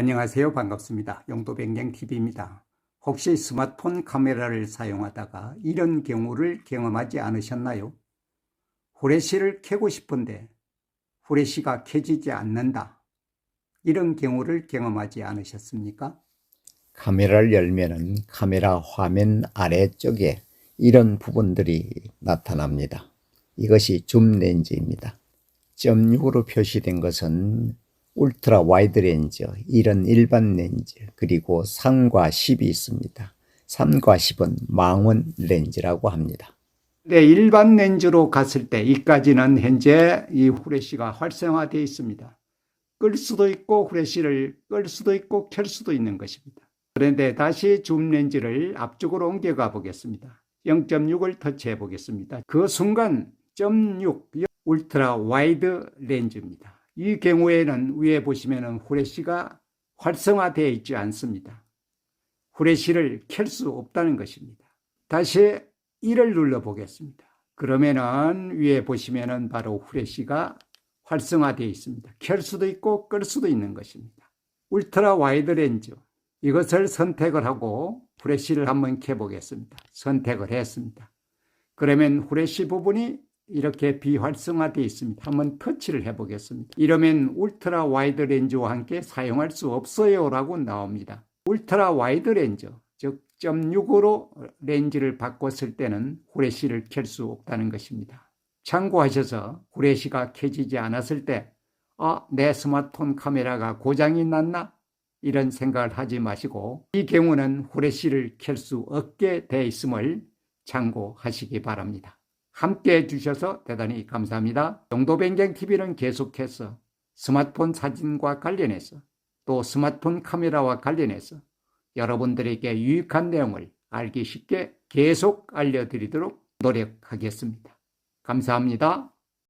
안녕하세요. 반갑습니다. 용도변경TV입니다. 혹시 스마트폰 카메라를 사용하다가 이런 경우를 경험하지 않으셨나요? 후레쉬를 켜고 싶은데 후레쉬가 켜지지 않는다. 이런 경우를 경험하지 않으셨습니까? 카메라를 열면은 카메라 화면 아래쪽에 이런 부분들이 나타납니다. 이것이 줌 렌즈입니다. 점 6으로 표시된 것은 울트라 와이드 렌즈, 이런 일반 렌즈, 그리고 3과 10이 있습니다. 3과 10은 망원 렌즈라고 합니다. 네, 일반 렌즈로 갔을 때 이까지는 현재 이 후레쉬가 활성화되어 있습니다. 끌 수도 있고 후레쉬를 끌 수도 있고 켤 수도 있는 것입니다. 그런데 다시 줌 렌즈를 앞쪽으로 옮겨가 보겠습니다. 0.6을 터치해 보겠습니다. 그 순간 0.6 울트라 와이드 렌즈입니다. 이 경우에는 위에 보시면은 후레쉬가 활성화되어 있지 않습니다. 후레쉬를 켤 수 없다는 것입니다. 다시 1을 눌러 보겠습니다. 그러면은 위에 보시면은 바로 후레쉬가 활성화되어 있습니다. 켤 수도 있고 끌 수도 있는 것입니다. 울트라 와이드 렌즈 이것을 선택을 하고 후레쉬를 한번 켜 보겠습니다. 선택을 했습니다. 그러면 후레쉬 부분이 이렇게 비활성화되어 있습니다. 한번 터치를 해 보겠습니다. 이러면 울트라 와이드 렌즈와 함께 사용할 수 없어요 라고 나옵니다. 울트라 와이드 렌즈 즉 0.6으로 렌즈를 바꿨을 때는 후레쉬를 켤 수 없다는 것입니다. 참고하셔서 후레쉬가 켜지지 않았을 때 아, 내 스마트폰 카메라가 고장이 났나? 이런 생각을 하지 마시고 이 경우는 후레쉬를 켤 수 없게 돼 있음을 참고하시기 바랍니다. 함께 해주셔서 대단히 감사합니다. 용도변경TV는 계속해서 스마트폰 사진과 관련해서 또 스마트폰 카메라와 관련해서 여러분들에게 유익한 내용을 알기 쉽게 계속 알려드리도록 노력하겠습니다. 감사합니다.